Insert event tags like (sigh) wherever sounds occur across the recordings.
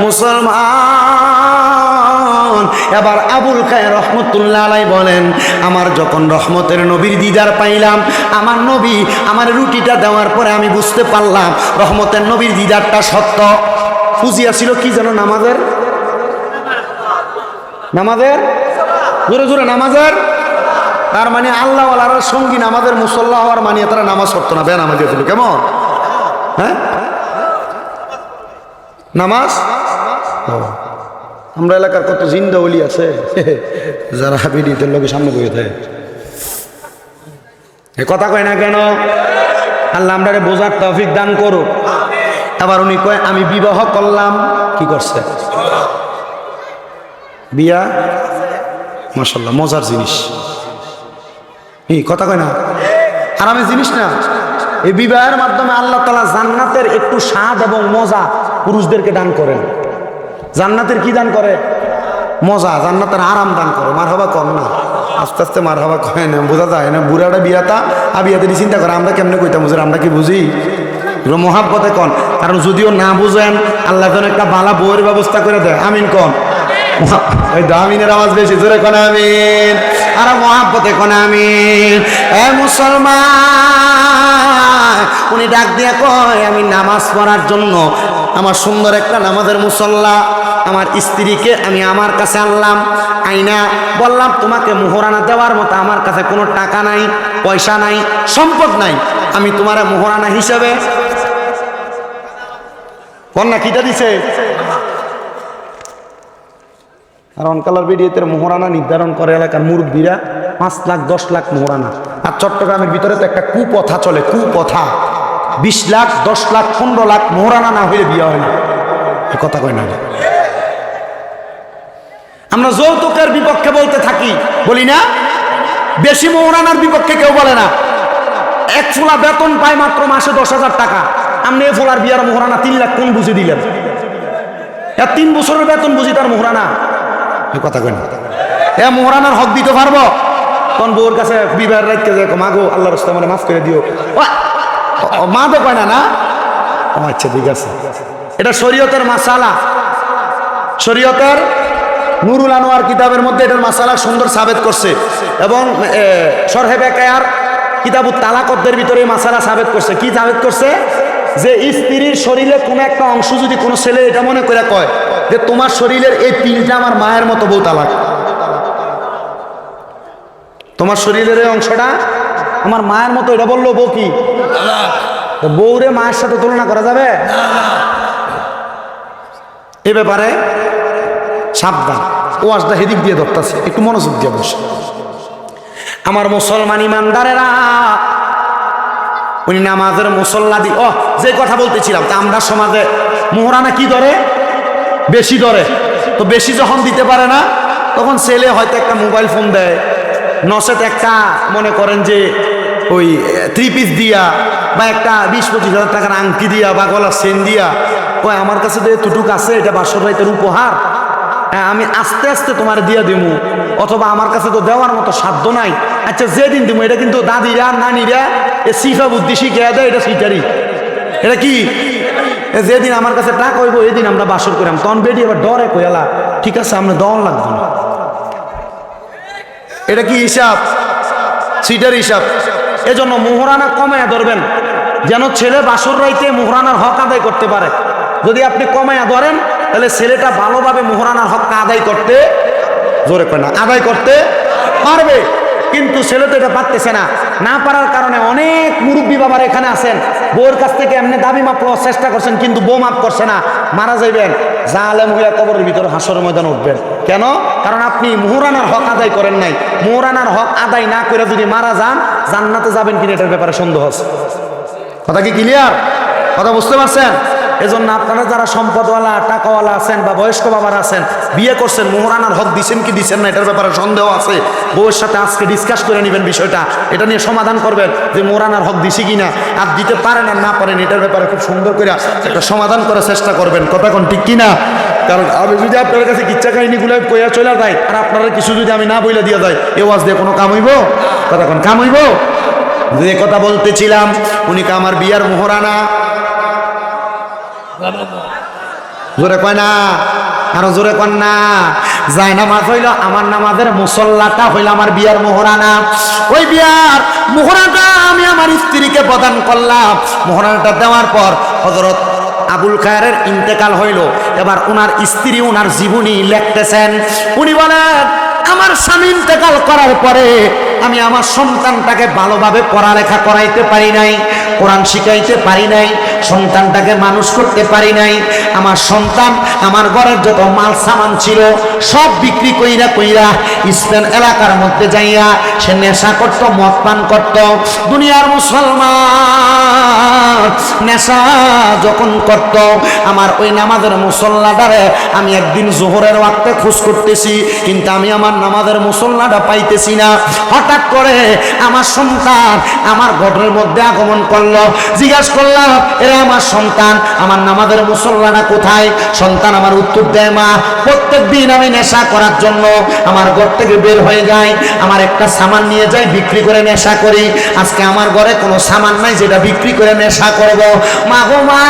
মুসলমান। এবার আবুল খায় রহমতুল্লাহ আলাই বলেন, আমার যখন রহমতের নবীর দিদার পাইলাম, আমার নবী আমার রুটিটা দেওয়ার পরে আমি বুঝতে পারলাম রহমতের নবীর দিদারটা সত্য। ছিল কি যেন নামাজের? নামাজের? জোরে জোরে নামাজের? তার মানে আল্লাহ আল্লাহর সঙ্গী নামাজের মুসল্লা হওয়ার মানে তারা নামাজ পড়তো না বে নামাজ ছিল, কেমন? হ্যাঁ? নামাজ। আমরা এলাকার কত জিন্দা ওলি আছে? (laughs) যারা বিডিতের লোকের সামনে বসে থাকে। এ কথা কয় না কেন? আল্লাহ আমরা বোঝার তৌফিক দান করো আবার উনি কয়, আমি বিবাহ করলাম। কি করছে? বিয়া? মাসাল্লাহ মজার জিনিস। এই কথা কয় না? আরামের জিনিস না। এই বিবাহের মাধ্যমে আল্লাহ তালা জান্নাতের একটু স্বাদ এবং মজা পুরুষদেরকে দান করেন। জান্নাতের কি দান করে? মজা, জান্নাতের আরাম দান করে। মার হবা কম না। আস্তে আস্তে মার হবা কয় না, বোঝা যায় না। বুড়াটা বিয়াতা আর বিয়াতে চিন্তা করে, আমরা কেমনে কইতাম বুঝে আমরা কি বুঝি? মহাব্বতে কন। কারণ যদিও না বুঝেন, আল্লাহ যেন একটা বালা বইয়ের ব্যবস্থা করে দেয়। আমিন কন। ওই দামিনের আওয়াজ বেশি, জোরে কোন আমিন। আর মহাব্বতে কোন আমিন। এ মুসলমান! উনি ডাক দিয়ে কয়, আমি নামাজ পড়ার জন্য আমার সুন্দর একটা নামাজের মুসল্লা, আমার স্ত্রীকে আমি আমার কাছে আনলাম। আইনা বললাম, তোমাকে মোহরানা দেওয়ার মতো আমার কাছে কোনো টাকা নাই, পয়সা নাই, সম্পদ নাই। আমি তোমার মোহরানা হিসেবে কন্যা কিটা দিছে? আর অনকালার ভিডিওতে মোহরানা নির্ধারণ করে এলাকার মুরব্বীরা পাঁচ লাখ, দশ লাখ মোহরানা। আর চট্টগ্রামের ভিতরে তো একটা কুপথা চলে, কুপথা। বিশ লাখ, দশ লাখ, পনেরো লাখ মোহরানা না হয়ে বিয়ে হয় না। কথা কয় না আমরা যৌতুকের বিপক্ষে বলতে থাকি, বলি না? বেশি মোহরানার বিপক্ষে কেউ বলে না। এক ফোলা বেতন পায় মাত্র মাসে দশ হাজার টাকা। আপনি এ ফোলার বিয়ার মোহরানা তিন লাখ কোন বুঝে দিলেন? তিন বছরের বেতন বুঝি তার মোহরানা। কথা কই না। এ মোহরানার হক দিতে পারব? তখন বউর কাছে বিবার রাখতে যায় মাগো আল্লাহ রস্তা মানে মাফ করে দিও। মা তো কয় না না? আচ্ছা ঠিক আছে। এটা শরীয়তের মাসালা। শরীয়তের নুরুল আনোয়ার কিতাবের মধ্যে এটার মাসালা সুন্দর সাবেত করছে। এবং সরহেবে কায়ার কিতাবুত তালাকতদের ভিতরে মাসালা সাবেত করছে। কি সাবেত করছে? যে স্ত্রীর শরীরে কোনো একটা অংশ যদি কোনো ছেলে এটা মনে করে কয় যে তোমার শরীরের এই পিলটা আমার মায়ের মতো বউ তালাক। তোমার শরীরের এই অংশটা আমার মায়ের মতো এটা বলল বউ কি? বউরে মায়ের সাথে তুলনা করা যাবে? এ ব্যাপারে সাবধান। ও আসটা হেদিক দিয়ে ধরতেছে একটু মনোযোগ দিয়ে বসে। আমার মুসলমান ইমানদারেরা উনি নামাজের মুসল্লা দি ও যে কথা বলতেছিলাম তা আমরা সমাজে মোহরানা কি ধরে? বেশি ধরে তো বেশি যখন দিতে পারে না, তখন ছেলে হয়তো একটা মোবাইল ফোন দেয়। নসেট একটা মনে করেন যে ওই থ্রি পিস দিয়া বা একটা বিশ পঁচিশ হাজার টাকার আংটি দিয়া বা গলার সেন দিয়া, কয়, আমার কাছে তো এতটুক আছে, এটা বাসর রাইতের উপহার। হ্যাঁ আমি আস্তে আস্তে তোমার দিয়ে দিমু। অথবা আমার কাছে তো দেওয়ার মতো সাধ্য নাই। আচ্ছা যেদিন দিমু, এটা কিন্তু দাদিরা, নানিরা এ সিফা বুদ্ধি শিখে দেয়, এটা সিটারি এটা কি? যেদিন আমার কাছে টাকা হইব, এদিন আমরা বাসর করাম। তখন বেটি এবার ডরে কইলা ঠিক আছে, আমরা দন লাগবে না। এটা কি হিসাব? সিটার হিসাব। এজন্য মোহরানা কমায় ধরবেন, যেন ছেলে বাসর রাইতে মোহরানার হক আদায় করতে পারে। যদি আপনি কমায়া ধরেন, তাহলে ছেলেটা ভালোভাবে মোহরানার হক আদায় করতে, জোরে করে না, আদায় করতে পারবে। কিন্তু ছেলে তো এটা পারতেছে না। না পারার কারণে অনেক মুরব্বী বাবার এখানে আছেন। বউর কাছ থেকে এমনি দাবি মাপ করার চেষ্টা করছেন, কিন্তু বউ মাপ করছে না। মারা যাইবেন, জালেম হইয়া কবরের ভিতরে হাসরের ময়দান উঠবেন। কেন? কারণ আপনি মোহরানার হক আদায় করেন নাই। মোহরানার হক আদায় না করে যদি মারা যান, জান্নাতে যাবেন কিনা এটার ব্যাপারে সন্দেহ আছে। কথা কি ক্লিয়ার কথা বুঝতে পারছেন? এজন্য আপনারা যারা সম্পদওয়ালা, টাকাওয়ালা আছেন বা বয়স্ক বাবার আছেন, বিয়ে করছেন মোহরানার হক দিছেন কি দিছেন না, এটার ব্যাপারে সন্দেহ আছে। বউয়ের সাথে আজকে ডিসকাস করে নেবেন বিষয়টা। এটা নিয়ে সমাধান করবেন যে মোহরানার হক দিছি কি না আর দিতে পারেন আর না পারেন, এটার ব্যাপারে খুব সুন্দর করে একটা সমাধান করার চেষ্টা করবেন। কথা কোন ঠিক কিনা? কারণ আমি যদি আপনার কাছে কিচ্ছা কাহিনীগুলো কইয়া চলে যাই, আর আপনারা কিছু যদি আমি না বইলে দিয়ে যাই, এ ওয়াজ দিয়ে কোনো কাম হইব? কথা কোন কাম হইব? যে কথা বলতেছিলাম, উনি আমার বিয়ার মোহরানা। জোরে কয় না? আরও জোরে কন না? যায় নামাজ হইল, আমার নামাজের মুসল্লাটা হইল আমার বিয়ার মোহরানা। ওই বিয়ার মোহরানাটা আমি আমার স্ত্রীকে প্রদান করলাম। মোহরানাটা দেওয়ার পর হজরত আবুল খায়ের ইন্তেকাল হইল। এবার ওনার স্ত্রী ওনার জীবনী লিখতেছেন। উনি বলেন, আমার স্বামী ইন্তেকাল করার পরে আমি আমার সন্তানটাকে ভালোভাবে পড়ালেখা করাইতে পারি নাই, কোরআন শিখাইতে পারি নাই সন্তানটাকে মানুষ করতে পারি নাই। আমার সন্তান, আমার ঘরের যত মাল সামান ছিল, সব বিক্রি কইরা কইরা স্পেন এলাকার মধ্যে যাইয়া সে নেশা করত, মদ পান করত। দুনিয়ার মুসলমান নেশা যখন করত, আমার ওই নামাজের মুসল্লাটারে আমি একদিন জোহরের ওয়াক্তে খোঁজ করতেছি, কিন্তু আমি আমার নামাজের মুসল্লাটা পাইতেছি না। হঠাৎ করে আমার সন্তান আমার ঘরের মধ্যে আগমন করল। জিজ্ঞাসা করলাম এরা আমার সন্তান আমার নামাজের মুসল্লাটা কোথায়? সন্তান আমার উত্তর দেয় মা প্রত্যেক দিন আমি নেশা করার জন্য আমার ঘর থেকে বের হয়ে যাই আমার একটা সামান নিয়ে যাই বিক্রি করে নেশা করি। আজকে আমার ঘরে কোনো সামান নাই যেটা বিক্রি করে নেশা করব। মা গো মা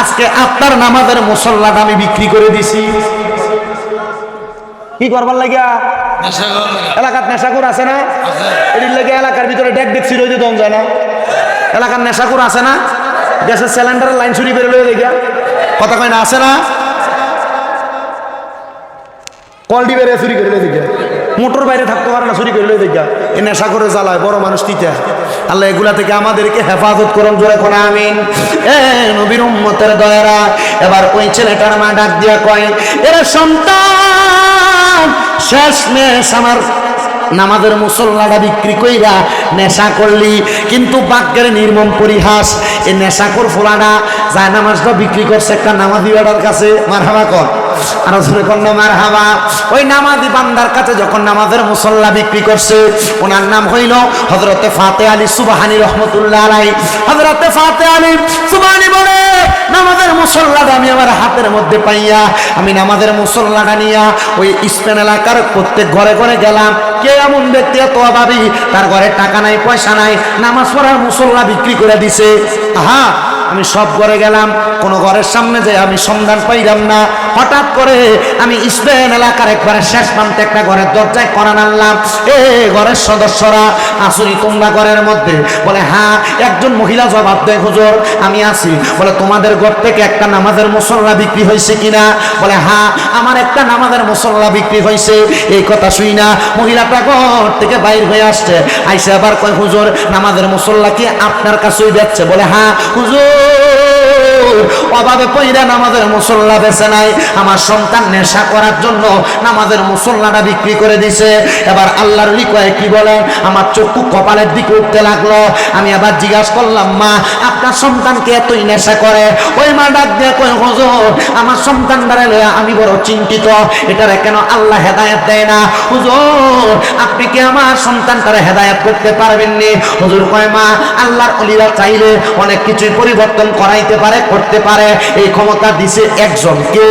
আজকে আপনার নামাজের মুসল্লাটা আমি বিক্রি করে দিছি। কি করবার লাগিয়া? নেশা করা লাগে। এলাকার নেশাকুর আছে না? এটির লেগে এলাকার ভিতরে ডেক দেখছি যে দম যায় না। এলাকার নেশাকুর আছে না? গ্যাসের সিলিন্ডারের লাইন চুরি করে বেরোলে দেখিয়া কথা কয় না, আছে না? কলডি বেড়ে চুরি করে দেখিয়া মোটর বাইরে থাকতে পারে না, চুরি করে দেখিয়া এই নেশা করে জ্বালায়, বড় মানুষ তিতে। আল্লাহ এগুলা থেকে আমাদেরকে হেফাজত করুন, জোরে কোন, আমিন। এ নবীর উম্মতের দয়ারা, এবার ওই ছেলেটার মা ডাক দিয়া কয়, এরা সন্তান, শেষ মেশ আমার নামাজের মুসল্লাটা বিক্রি কইরা নেশা করলি কিন্তু বাক্যের নির্মম পরিহাস এই নেশাকর ফোলাটা যায় নামাজটা বিক্রি করছে, একটা নামাজি বেড়ার কাছে মার হাবা কর। আর মার হাবা ওই নামাজি বান্দার কাছে যখন নামাজের মুসল্লা বিক্রি করছে, ওনার নাম হইল হজরতে ফাতে আলী সুবাহানি রহমতুল্লাহ আলাই হজরতে ফাতে আলী সুবাহানি বলে, নামাজের মুসল্লাটা আমি আমার হাতের মধ্যে পাইয়া, আমি নামাজের মুসল্লাটা নিয়া ওই স্পেন এলাকার প্রত্যেক ঘরে ঘরে গেলাম। কে এমন ব্যক্তি এত অভাবী? তার ঘরে টাকা নাই, পয়সা নাই, নামাজ পড়ার মুসল্লা বিক্রি করে দিছে। আহা আমি সব ঘরে গেলাম, কোনো ঘরের সামনে যে আমি সন্ধান পাইলাম না। হঠাৎ করে আমি স্পেন এলাকার একবারে শেষ প্রান্তে একটা ঘরের দরজায় করান আনলাম এ ঘরের সদস্যরা আসুনি তোমরা ঘরের মধ্যে। বলে হ্যাঁ একজন মহিলা জবাব দেয় হুজুর, আমি আছি। বলে, তোমাদের ঘর থেকে একটা নামাজের মুসল্লা বিক্রি হয়েছে কিনা? বলে হ্যাঁ আমার একটা নামাজের মুসল্লা বিক্রি হয়েছে। এই কথা শুই না, মহিলাটা ঘর থেকে বাইর হয়ে আসছে। আইসে আবার কয়, হুজুর, নামাজের মুসল্লা কি আপনার কাছেই যাচ্ছে? বলে হ্যাঁ হুজুর অভাবে পইরা নামাজের মুসল্লা বেছে নাই। আমার সন্তান নেশা করার জন্য নামাজের মুসল্লাটা বিক্রি করে দিছে। এবার আল্লাহর লিখয়ে কি বলেন? আমার চক্ষু কপালের দিকে উঠতে লাগল। আমি আবার জিজ্ঞাসা করলাম, মা, আপনার সন্তানকে এতই নেশা করে? ওই মা ডাক দিয়ে কই হুজুর, আমার সন্তান দাঁড়ালে আমি বড় চিন্তিত। এটারে কেন আল্লাহ হেদায়েত দেয় না? হুজুর, আপনি কি আমার সন্তানটারে হেদায়েত করতে পারবেননি? হুজুর কয়, মা, আল্লাহর অলিরা চাইলে অনেক কিছুই পরিবর্তন করাইতে পারে করতে পারে এই ক্ষমতা দিছে একজনকে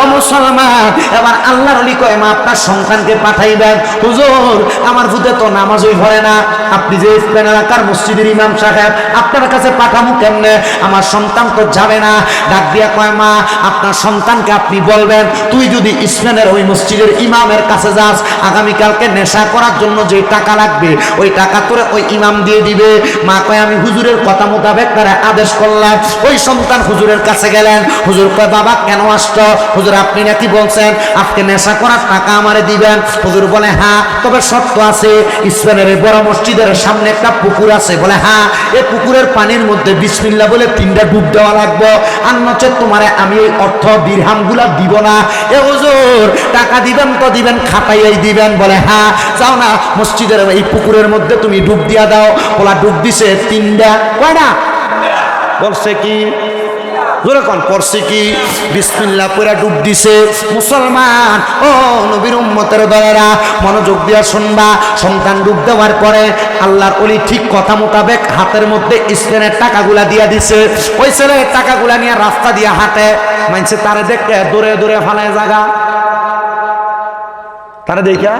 ও মুসলমান, এবার আল্লাহর অলি কয়, মা, আপনার সন্তানকে পাঠাইবেন? হুজুর, আমার বুধে তো নামাজই ভরে না। আপনি যে ইসলাম এলাকার মসজিদের ইমাম সাহেব, আপনার কাছে পাঠামু কেমনে? আমার সন্তান তো যাবে না। ডাক দিয়া কয়, মা, আপনার সন্তানকে আপনি বলবেন, তুই যদি ইসলামের ওই মসজিদের ইমামের কাছে যাস, আগামীকালকে নেশা করার জন্য যে টাকা লাগবে, ওই টাকা তোরে ওই ইমাম দিয়ে দিবে। মা কয়, আমি হুজুরের কথা মোতাবেক তারা আদেশ করলাম। ওই সন্তান হুজুরের কাছে গেলেন। হুজুর কয়, বাবা, কেন আসছ? হুজুর, আপনি নাকি বলছেন, আজকে নেশা করার টাকা আমারে দিবেন? হুজুর বলে হ্যাঁ তবে সত্য আছে, ইসলামের বড় মসজিদের সামনে একটা পুকুর আছে। বলে হ্যাঁ এই পুকুরের পানির মধ্যে বিসমিল্লা বলে তিনটা ডুব দেওয়া লাগবে। আর নচেত তোমারে আমি এই অর্থ দিরহামগুলা দিব না। এ হুজুর, টাকা দিবেন তো দিবেন, খাটাইয়াই দিবেন। বলে হ্যাঁ যাও না, মসজিদের এই পুকুরের মধ্যে তুমি ডুব দিয়া দাও। বলা, ডুব দিছে তিনটা। কয়টা? বলছে কি? জোরে কন পড়ছে কি? বিসমিল্লাহ পুরা ডুব দিছে। মুসলমান ও নবীর উম্মতের দলেরা মনোযোগ দিয়া শুনবা। সন্তান ডুব দেওয়ার পরে আল্লাহর অলি ঠিক কথা মোতাবেক হাতের মধ্যে স্পেনের টাকাগুলা দিয়া দিছে। ওই ছেলে টাকাগুলা নিয়ে রাস্তা দিয়া হাঁটে। মানছে তারে দেখে দূরে দূরে ফালায় জায়গা তারা দেখা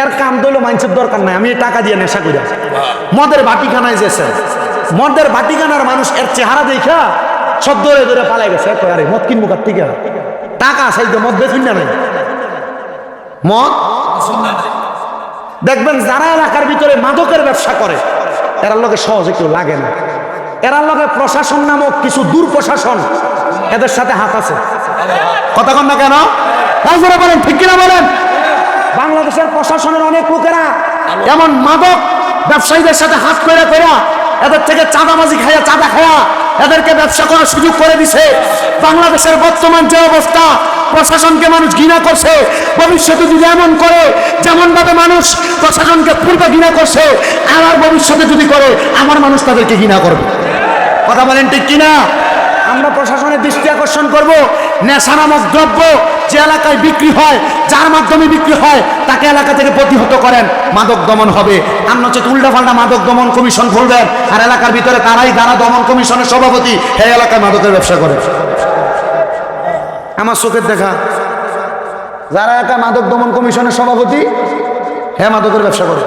এর কাম দইল মানুষের দরকার নাই আমি টাকা দিয়ে নেশা করি মদের বাটিখানায় যেছে। মদের বাটিখানার মানুষ, এর চেহারা দেখা সব ধরে পালাই গেছে। মদ কিনবো কার থেকে? টাকা সাইতে মদ বেচুন না নাই? মদ? দেখবেন যারা এলাকার ভিতরে মাদকের ব্যবসা করে, এরার লোকে সহজে কেউ লাগে না। এরার লোকে প্রশাসন নামক কিছু দূর প্রশাসন এদের সাথে হাত আছে। কথা কন না কেন? বলেন, ঠিক কিনা বলেন? বাংলাদেশের প্রশাসনের অনেক লোকেরা এমন মাদক ব্যবসায়ীদের সাথে হাত করে করে এদের থেকে চাঁদাবাজি খায়া চাঁদা খায়া এদেরকে ব্যবসা করার সুযোগ করে দিছে। বাংলাদেশের বর্তমান যে অবস্থা, প্রশাসনকে মানুষ ঘৃণা করছে। ভবিষ্যতে যদি এমন করে, যেমন ভাবে মানুষ প্রশাসনকে পূর্বে ঘৃণা করছে আমার ভবিষ্যতে যদি করে, আমার মানুষ তাদেরকে ঘৃণা করবে। কথা বলেন ঠিক কিনা? আমরা প্রশাসনের দৃষ্টি আকর্ষণ করব। নেশা নামক দ্রব্য যে এলাকায় বিক্রি হয় যার মাধ্যমে বিক্রি হয় তাকে এলাকা থেকে প্রতিহত করেন। মাদক দমন হবে। আর নচেত উল্টাপাল্টা মাদক দমন কমিশন খুলবেন। আর এলাকার ভিতরে তারাই যারা দমন কমিশনের সভাপতি। এই এলাকায় মাদকের ব্যবসা করে। আমার চোখের দেখা। যারা একা মাদক দমন কমিশনের সভাপতি হ্যাঁ মাদকের ব্যবসা করে।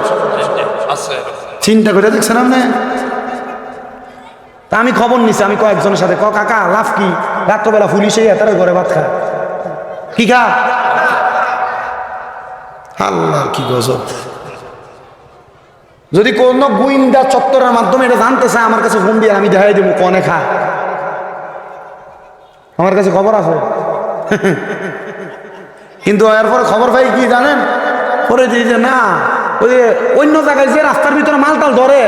চিন্তা করে দেখছেন আপনি? তা আমি খবর নিছি, আমি কয়েকজনের সাথে। ক কাকা লাভ কি? রাত্রবেলা পুলিশে তারা ঘরে ভাত খায়। কি খা? আল্লাহ, কি গজব। যদি কোনো গুইন্দা চত্বরের মাধ্যমে এটা জানতে চায়, আমার কাছে ফোন দিয়ে আমি দেখাই দেবো, কনে খা। আমার কাছে খবর আছে। কিন্তু এরপরে খবর পাই কি জানেন? পরে দিয়ে যে না, ওই অন্য জায়গায় যে রাস্তার ভিতরে মালটাল ধরে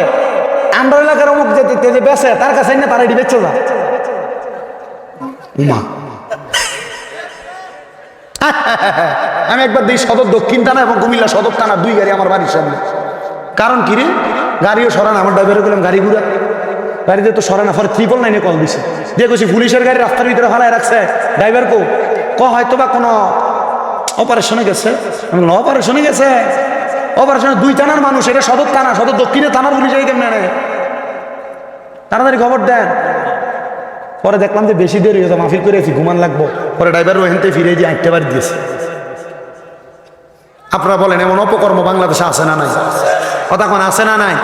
আমরা এলাকার অমুক যে যে- বেসে তার কাছে না তারা এটি বেচে যা। (laughs) আমি একবার দিই সদর দক্ষিণ থানা এবং কুমিল্লা সদর থানা দুই গাড়ি আমার বাড়ির সামনে। কারণ কি রে? গাড়িও সরান, আমার ড্রাইভারে গেলাম গাড়ি ঘুরা। গাড়িতে তো সরানা পরে ত্রিপল নাইনে কল দিছে। দিয়ে কইছি, পুলিশের গাড়ি রাস্তার ভিতরে ফালাই রাখছে। ড্রাইভার কো ক হয়তো বা কোনো অপারেশনে গেছে? অপারেশনে গেছে। অপারেশনে দুই থানার মানুষ, এটা সদর থানা, সদর দক্ষিণে থানার পুলিশ এই কেমনে তাড়াতাড়ি খবর দেন। পরে দেখলাম যে বেশি দেরি হয়েছে মাফিল করে আছি, ঘুমান লাগবো। পরে ড্রাইভার ওখান থেকে ফিরে দিয়ে আটটা বার দিয়েছে। আপনারা বলেন, এমন অপকর্ম বাংলাদেশে আছে না নাই? কথা কোন, আছে না নাই?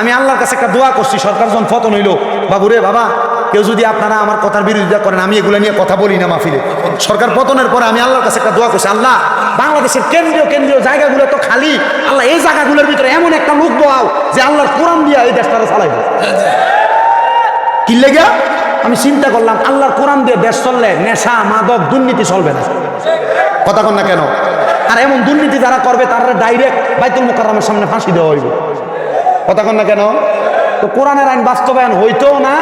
আমি আল্লাহর কাছে একটা দোয়া করছি, সরকার যখন ফতন হইল বাবু রে বাবা, কেউ যদি আপনারা আমার কথার বিরোধিতা করেন, আমি এগুলো নিয়ে কথা বলি না মাহফিলে। সরকার পতনের পরে আমি আল্লাহর কাছে একটা দোয়া করছি, আল্লাহ, বাংলাদেশের কেন্দ্রীয় কেন্দ্রীয় জায়গাগুলো তো খালি। আল্লাহ, এই জায়গাগুলোর ভিতরে এমন একটা লোক দোয়াও যে আল্লাহর কোরআন দিয়া এই দেশটারে চালাইব কি লেগে আমি চিন্তা করলাম, আল্লাহর কোরআন দিয়ে দেশ চললে নেশা, মাদক, দুর্নীতি চলবে না। কথা কন না কেন? আর এমন দুর্নীতি যারা করবে, তারা ডাইরেক্ট বাইতুল মোকাররমের সামনে ফাঁসি দেওয়া হইব। কথা কন না কেন? তো কোরআনের আইন বাস্তবায়ন হইতো না,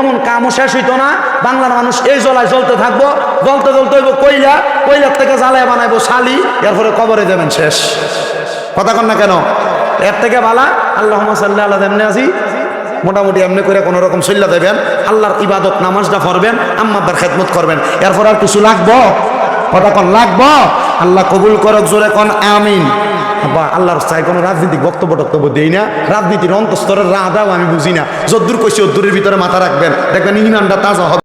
এমন কামও শেষ হইতো না বাংলার মানুষ এই জ্বলায় জ্বলতে থাকব, জ্বলতে জ্বলতে হইব কইলা, কইলার থেকে জ্বালায় বানাইবো শালি, এরপরে কবরে দেবেন শেষ। কথা কন না কেন? এর থেকে বালা আল্লাহ সাল্লাহ আল্লাহ এমনি আছি, মোটামুটি এমনি করে কোনো রকম চল্লা দেবেন, আল্লাহর ইবাদত নামাজটা পড়বেন, আম্মাদের খেদমত করবেন। এরপর আর কিছু লাগবো? কথা কন, লাগবো? আল্লাহ কবুল করক, জোরে কন, আমিন। বা আল্লাহর চাই কোনো রাজনীতিক বক্তব্য টক্তব্য দেই না। রাজনীতির অন্তস্তরের রাধাও আমি বুঝি না। যদ্দূর কইছি, অদ্দূরের ভিতরে মাথা রাখবেন। দেখবেন ইমানটা তাজা হবে।